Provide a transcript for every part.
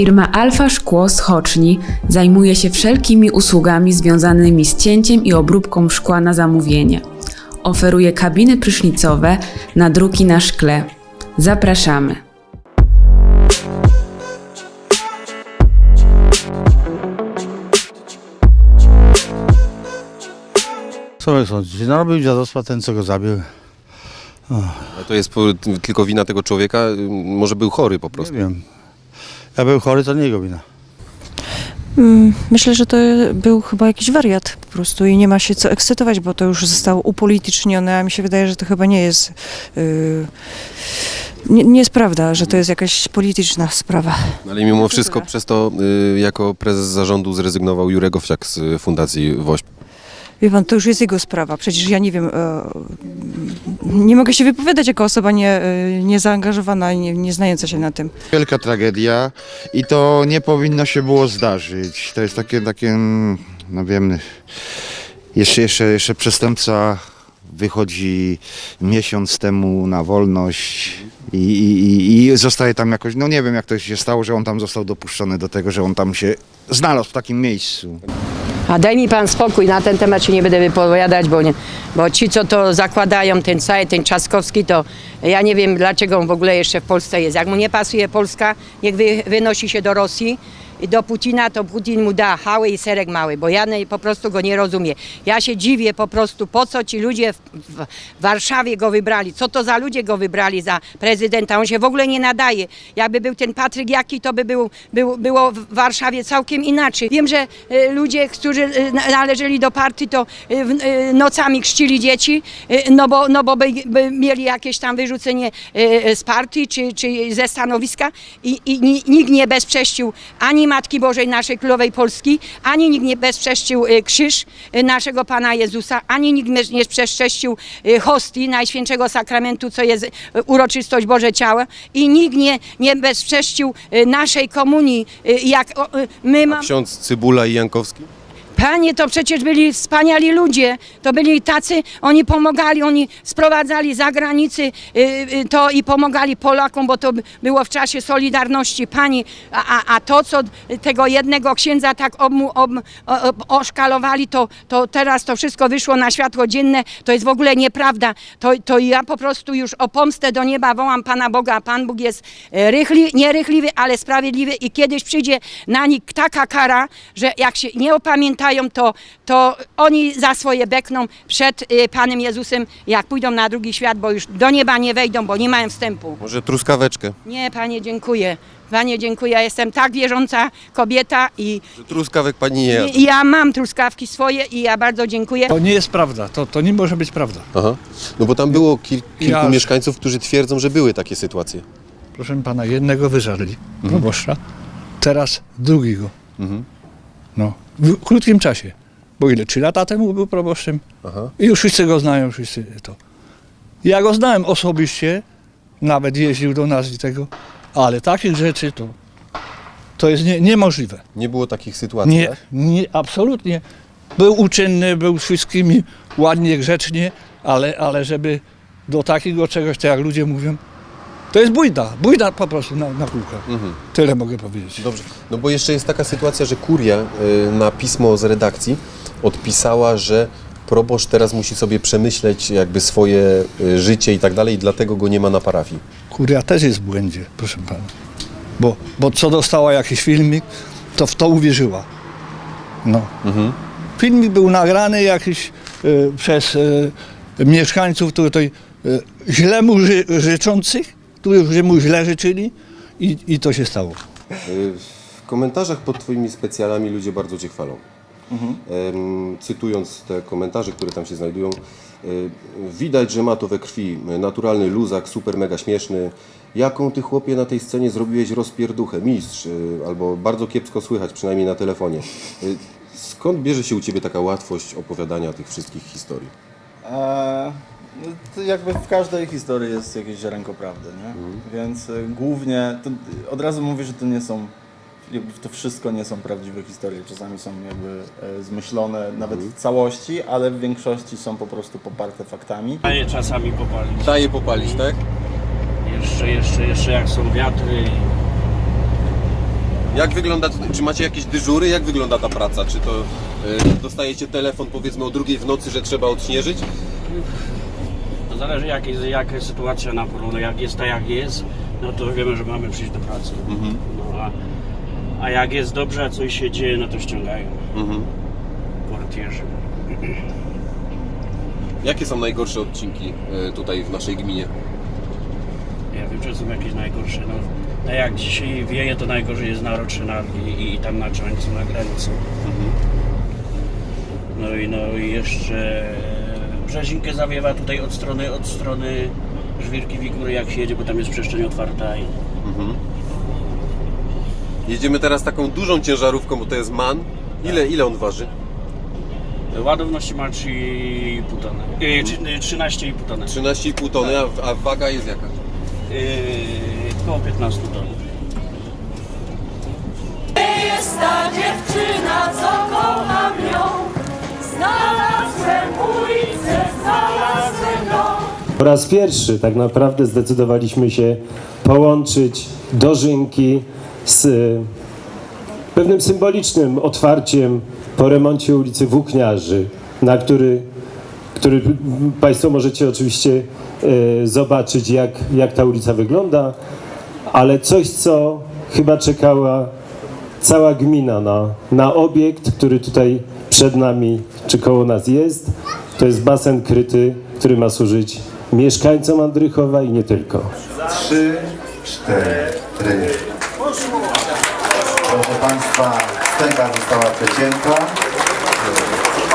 Firma Alfa Szkło z Choczni zajmuje się wszelkimi usługami związanymi z cięciem i obróbką szkła na zamówienie. Oferuje kabiny prysznicowe, nadruki na szkle. Zapraszamy. Co my sądzicie? Narobił dziadostwa ten, co go zabił. A to jest po, tylko wina tego człowieka? Może był chory po Nie prostu. wiem. Ja był chory, to nie jego wina. Mm, Myślę, że to był chyba jakiś wariat po prostu i nie ma się co ekscytować, bo to już zostało upolitycznione, a mi się wydaje, że to chyba nie jest. Yy, nie, nie jest prawda, że to jest jakaś polityczna sprawa. No Ale mimo wszystko przez to y, jako prezes zarządu zrezygnował Jurek Owsiak z y, Fundacji WOŚP. Wie pan, to już jest jego sprawa. Przecież ja nie wiem. E, nie mogę się wypowiadać jako osoba nie, e, niezaangażowana, nie, nie znająca się na tym. Wielka tragedia i to nie powinno się było zdarzyć. To jest takie, takie no wiem, jeszcze, jeszcze, jeszcze przestępca wychodzi miesiąc temu na wolność i, i, i- i zostaje tam jakoś, no nie wiem jak to się stało, że on tam został dopuszczony do tego, że on tam się znalazł w takim miejscu. A daj mi pan spokój, na ten temat się nie będę wypowiadać, bo, nie, bo ci, co to zakładają, ten cały, ten Trzaskowski, to ja nie wiem, dlaczego on w ogóle jeszcze w Polsce jest. Jak mu nie pasuje Polska, niech wy, wynosi się do Rosji do Putina, to Putin mu da hały i serek mały, bo ja po prostu go nie rozumiem. Ja się dziwię po prostu, po co ci ludzie w, w Warszawie go wybrali, co to za ludzie go wybrali za prezydenta, on się w ogóle nie nadaje. Jakby był ten Patryk Jaki, to by był, był, było w Warszawie całkiem inaczej. Wiem, że e, ludzie, którzy e, na- należeli do partii, to e, nocami chrzcili dzieci, no bo, no bo by, by mieli jakieś tam wyrzucenie z partii czy, czy ze stanowiska i, i ni- nikt nie bezprześcił ani Matki Bożej naszej Królowej Polski, ani nikt nie bezprześcił e, krzyż e, naszego Pana Jezusa, ani nikt nie- bezprześcił e, hostii Najświętszego Sakramentu, co jest uroczystość Boże Ciało i nikt nie, nie e, naszej komunii, jak my mamy... Ksiądz Cybula i Jankowski? Panie, to przecież byli wspaniali ludzie, to byli tacy, oni pomagali, oni sprowadzali za granicy y, y, to i pomagali Polakom, bo to by- było w czasie Solidarności. Pani, a, a, to, co tego jednego księdza tak obmu, ob, ob, oszkalowali, to, to teraz to wszystko wyszło na światło dzienne, to jest w ogóle nieprawda. To, to ja po prostu już o pomstę do nieba wołam Pana Boga, a Pan Bóg jest e, rychli, nierychliwy, ale sprawiedliwy i kiedyś przyjdzie na nich taka kara, że jak się nie opamiętają, to, to oni za swoje bekną przed y, Panem Jezusem, jak pójdą na drugi świat, bo już do nieba nie wejdą, bo nie mają wstępu. Może truskaweczkę? Nie, Panie, dziękuję. Panie, dziękuję. Ja jestem tak wierząca kobieta i, Że truskawek pani nie jadł. i ja mam truskawki swoje i ja bardzo dziękuję. To nie jest prawda, to, to nie może być prawda. Aha. No bo tam było kil, kilku Ja- mieszkańców, którzy twierdzą, że były takie sytuacje. Proszę pana, jednego wyżarli, proboszcza, teraz drugiego. No, w krótkim czasie. Bo ile? Trzy lata temu był proboszczem Aha. i już wszyscy go znają, wszyscy to. Ja go znałem osobiście, nawet jeździł do nas i tego, ale takich rzeczy to, to jest nie, niemożliwe. Nie było takich sytuacji, Nie, tak? nie, absolutnie. Był uczynny, był z wszystkimi ładnie, grzecznie, ale, ale żeby do takiego czegoś, tak jak ludzie mówią, to jest bójda, bójda po prostu na, na kółkach. Mhm. Tyle mogę powiedzieć. Dobrze. No bo jeszcze jest taka sytuacja, że kuria y, na pismo z redakcji odpisała, że proboszcz teraz musi sobie przemyśleć jakby swoje y, życie i tak dalej i dlatego go nie ma na parafii. Kuria też jest w błędzie, proszę pana. Bo, bo co dostała jakiś filmik, to w to uwierzyła. No. Mhm. Filmik był nagrany jakiś y, przez y, mieszkańców tutaj y, źle mu ży, życzących, którzy mu źle życzyli i, i to się stało. W komentarzach pod Twoimi specjalami ludzie bardzo Cię chwalą. Em, Cytując te komentarze, które tam się znajdują, widać, że ma to we krwi. Naturalny luzak, super mega śmieszny. Jaką ty chłopie na tej scenie zrobiłeś rozpierduchę, mistrz, y, albo bardzo kiepsko słychać, przynajmniej na telefonie. Y, Skąd bierze się u Ciebie taka łatwość opowiadania tych wszystkich historii? Eee, no to jakby w każdej historii jest jakieś ziarenko prawdy, nie? Więc y, głównie, to, y, od razu mówię, że to nie są, jakby to wszystko nie są prawdziwe historie. Czasami są jakby e, zmyślone nawet w całości, ale w większości są po prostu poparte faktami. Daje czasami popalić. Daje popalić, tak? Jeszcze, jeszcze, jeszcze jak są wiatry. Jak wygląda, czy macie jakieś dyżury? Jak wygląda ta praca? Czy to y, dostajecie telefon powiedzmy o drugiej w nocy, że trzeba odśnieżyć? Zależy jak jest, jaka jest sytuacja na polu. No jak jest tak jak jest, no to wiemy, że mamy przyjść do pracy. No, a, a jak jest dobrze, a coś się dzieje, no to ściągają Mhm. portierzy. Jakie są najgorsze odcinki y, tutaj w naszej gminie? Ja wiem, że są jakieś najgorsze. No, no jak dzisiaj wieje, to najgorzej jest na Roczynarki i, i tam na Czońcu, na granicy. No i no i jeszcze Brzezinkę zawiewa tutaj od strony, od strony Żwirki Wigury jak się jedzie, bo tam jest przestrzeń otwarta i Jedziemy teraz taką dużą ciężarówką, bo to jest MAN. Ile, ile on waży? ładowności ma 3,5 tony. Yy, trzy- yy, 13,5 tony. 13,5 tony, a, a waga jest jaka? Yy, około 15 ton. jest ta dziewczyna, co kocham ją. Znalazłem ulicę, znalazłem dom. Po raz pierwszy tak naprawdę zdecydowaliśmy się połączyć dożynki z y, pewnym symbolicznym otwarciem po remoncie ulicy Włókniarzy, na który, który Państwo możecie oczywiście y, zobaczyć, jak, jak ta ulica wygląda, ale coś, co chyba czekała cała gmina na, na obiekt, który tutaj przed nami czy koło nas jest. To jest basen kryty, który ma służyć mieszkańcom Andrychowa i nie tylko. Trzy, cztery. Proszę Państwa, wstęga została przecięta.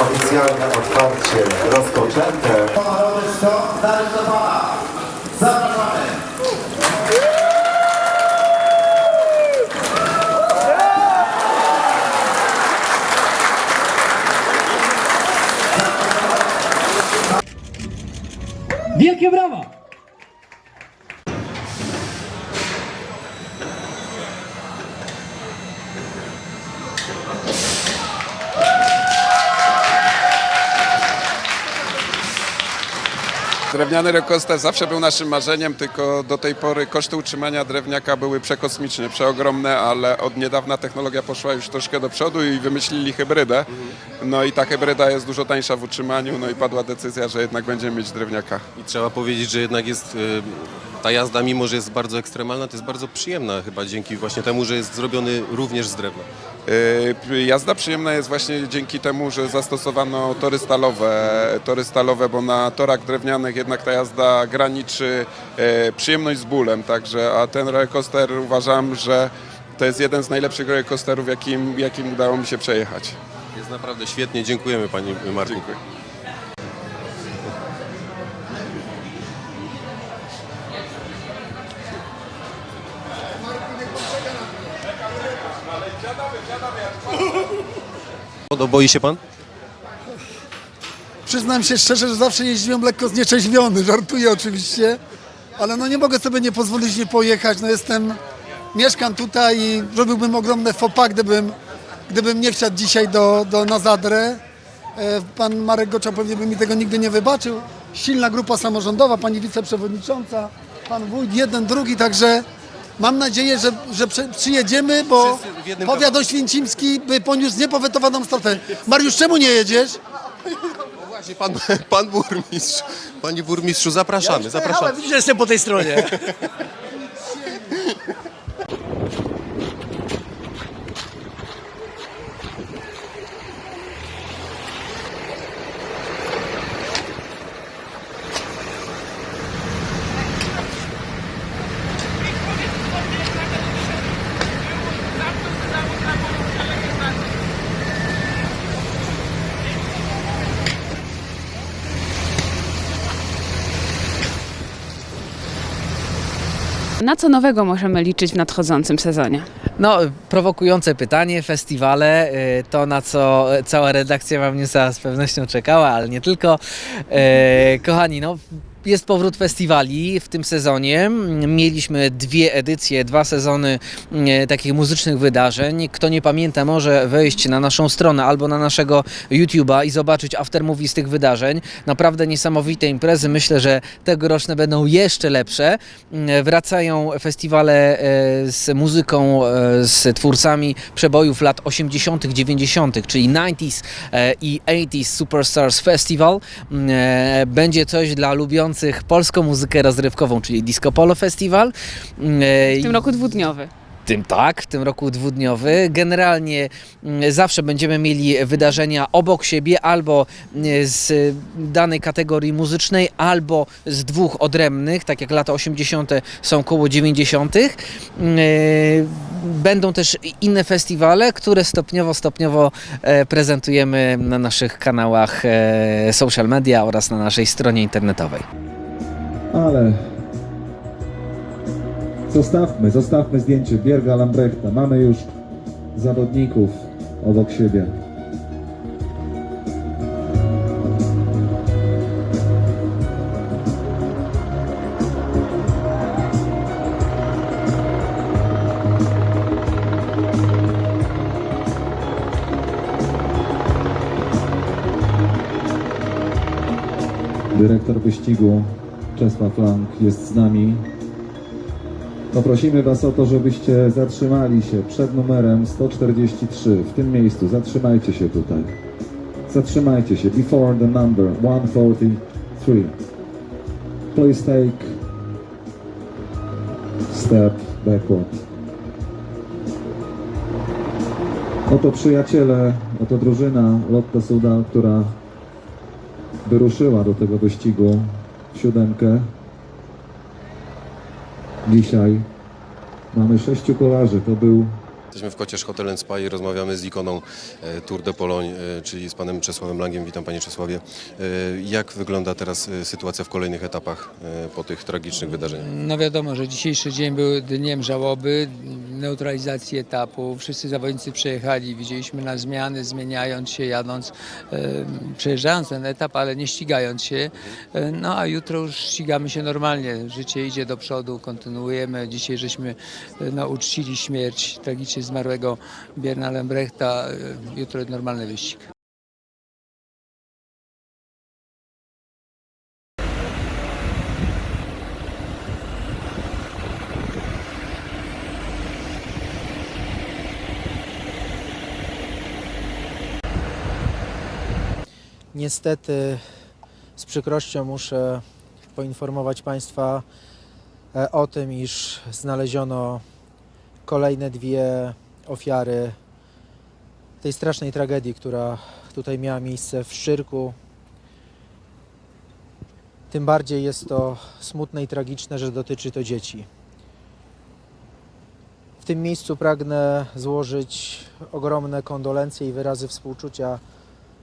Oficjalne otwarcie rozpoczęte. Zapraszamy! Wielkie brawa! Drewniany rekoster zawsze był naszym marzeniem, tylko do tej pory koszty utrzymania drewniaka były przekosmiczne, przeogromne, ale od niedawna technologia poszła już troszkę do przodu i wymyślili hybrydę. No i ta hybryda jest dużo tańsza w utrzymaniu, no i padła decyzja, że jednak będziemy mieć drewniaka. I trzeba powiedzieć, że jednak jest y, ta jazda, mimo że jest bardzo ekstremalna, to jest bardzo przyjemna chyba dzięki właśnie temu, że jest zrobiony również z drewna. Yy, Jazda przyjemna jest właśnie dzięki temu, że zastosowano tory stalowe, tory stalowe, bo na torach drewnianych jednak ta jazda graniczy e, przyjemność z bólem, także a ten rollercoaster uważam, że to jest jeden z najlepszych rollercoasterów, jakim, jakim udało mi się przejechać. Jest naprawdę świetnie, dziękujemy Panie Marku. Dziękuję. No, boi się Pan? Przyznam się szczerze, że zawsze jeździłem lekko znieczeźwiony, żartuję oczywiście, ale no nie mogę sobie nie pozwolić nie pojechać, no jestem, mieszkam tutaj i robiłbym ogromne fopa, gdybym, gdybym nie wsiadł dzisiaj do, do, na Zadrę. E, Pan Marek Goczał pewnie by mi tego nigdy nie wybaczył. Silna grupa samorządowa, pani wiceprzewodnicząca, pan wójt, jeden, drugi, także mam nadzieję, że, że przy- przyjedziemy, bo powiat oświęcimski by poniósł niepowetowaną stratę. Mariusz, czemu nie jedziesz? Właśnie Pan, pan Burmistrz. Panie Burmistrzu, zapraszamy, zapraszamy. widzisz, że jestem po tej stronie. Na co nowego możemy liczyć w nadchodzącym sezonie? No, prowokujące pytanie, festiwale, y, to na co cała redakcja Wam Newsa z pewnością czekała, ale nie tylko. E, Kochani, no jest powrót festiwali w tym sezonie. Mieliśmy dwie edycje, dwa sezony e, takich muzycznych wydarzeń. Kto nie pamięta, może wejść na naszą stronę albo na naszego YouTube'a i zobaczyć aftermovie z tych wydarzeń. Naprawdę niesamowite imprezy. Myślę, że tegoroczne będą jeszcze lepsze. E, Wracają festiwale e, z muzyką, e, z twórcami przebojów lat 80., 90., czyli 90s e, i 80s Superstars Festival. E, Będzie coś dla lubiących polską muzykę rozrywkową, czyli Disco Polo Festival. E, W tym roku dwudniowy. Tym tak, w tym roku dwudniowy. Generalnie mm, zawsze będziemy mieli wydarzenia obok siebie, albo mm, z danej kategorii muzycznej, albo z dwóch odrębnych, tak jak lata 80. są koło 90. Mm, Będą też inne festiwale, które stopniowo, stopniowo e, prezentujemy na naszych kanałach e, social media oraz na naszej stronie internetowej. Ale zostawmy, zostawmy zdjęcie Bierga Lambrechta. Mamy już zawodników obok siebie. Dyrektor wyścigu Czesław Lang jest z nami. Poprosimy Was o to, żebyście zatrzymali się przed numerem 143 w tym miejscu. Zatrzymajcie się tutaj. Zatrzymajcie się before the number 143. Please take step backward. Oto przyjaciele, oto drużyna Lotte Suda, która wyruszyła do tego wyścigu w siódemkę. Dzisiaj mamy sześciu kolarzy. To był Jesteśmy w Kocierz Hotel Spa i rozmawiamy z ikoną e, Tour de Pologne, e, czyli z panem Czesławem Langiem. Witam panie Czesławie. E, Jak wygląda teraz sytuacja w kolejnych etapach po tych tragicznych wydarzeniach? No wiadomo, że dzisiejszy dzień był dniem żałoby, neutralizacji etapu. Wszyscy zawodnicy przejechali, widzieliśmy na zmiany, zmieniając się, jadąc, przejeżdżając ten etap, ale nie ścigając się. No a jutro już ścigamy się normalnie. Życie idzie do przodu, kontynuujemy. Dzisiaj żeśmy no, uczcili śmierć tragicznie zmarłego Bierna Lembrechta. E, Jutro normalny wyścig. Niestety z przykrością muszę poinformować Państwa e, o tym, iż znaleziono kolejne dwie ofiary tej strasznej tragedii, która tutaj miała miejsce w Szczyrku. Tym bardziej jest to smutne i tragiczne, że dotyczy to dzieci. W tym miejscu pragnę złożyć ogromne kondolencje i wyrazy współczucia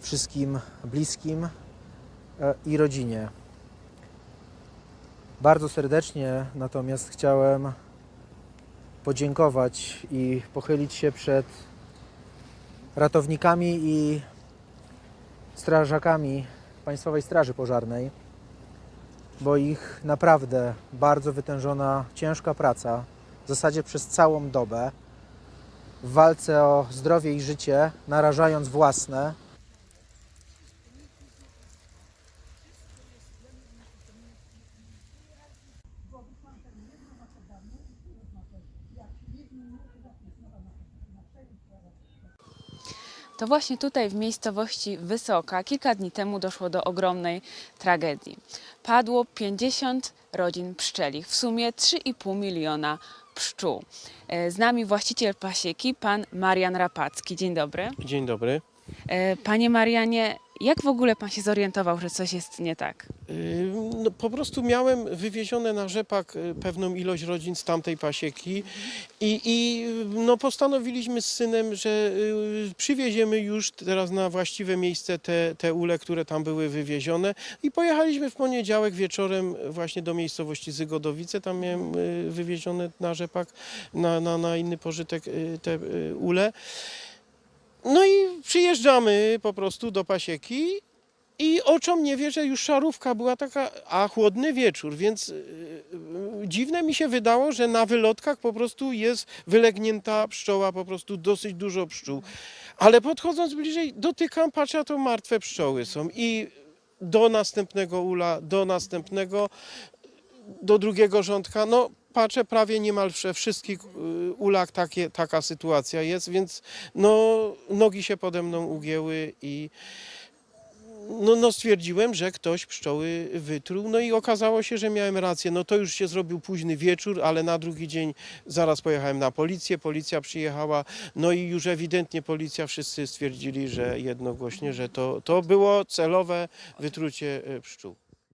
wszystkim bliskim e, i rodzinie. Bardzo serdecznie natomiast chciałem podziękować i pochylić się przed ratownikami i strażakami Państwowej Straży Pożarnej, bo ich naprawdę bardzo wytężona, ciężka praca, w zasadzie przez całą dobę, w walce o zdrowie i życie, narażając własne, To właśnie tutaj w miejscowości Wysoka kilka dni temu doszło do ogromnej tragedii. Padło 50 rodzin pszczelich, w sumie 3,5 miliona pszczół. E, Z nami właściciel pasieki, pan Marian Rapacki. Dzień dobry. Dzień dobry. E, Panie Marianie, jak w ogóle pan się zorientował, że coś jest nie tak? Yy, No, po prostu miałem wywiezione na rzepak y, pewną ilość rodzin z tamtej pasieki i, i no, postanowiliśmy z synem, że y, przywieziemy już teraz na właściwe miejsce te, te ule, które tam były wywiezione i pojechaliśmy w poniedziałek wieczorem właśnie do miejscowości Zygodowice, tam miałem y, wywiezione na rzepak, na, na, na inny pożytek y, te y, ule. No i przyjeżdżamy po prostu do pasieki I oczom nie wierzę, już szarówka była taka, a chłodny wieczór, więc y, y, dziwne mi się wydało, że na wylotkach po prostu jest wylegnięta pszczoła, po prostu dosyć dużo pszczół. Ale podchodząc bliżej, dotykam, patrzę, to martwe pszczoły są. I do następnego ula, do następnego, do drugiego rządka, no patrzę prawie niemal we wszystkich y, ulach takie, taka sytuacja jest, więc no, nogi się pode mną ugięły i no, no stwierdziłem, że ktoś pszczoły wytruł, no i okazało się, że miałem rację. No to już się zrobił późny wieczór, ale na drugi dzień zaraz pojechałem na policję, policja przyjechała, no i już ewidentnie policja, wszyscy stwierdzili, że jednogłośnie, że to, to było celowe wytrucie e, pszczół.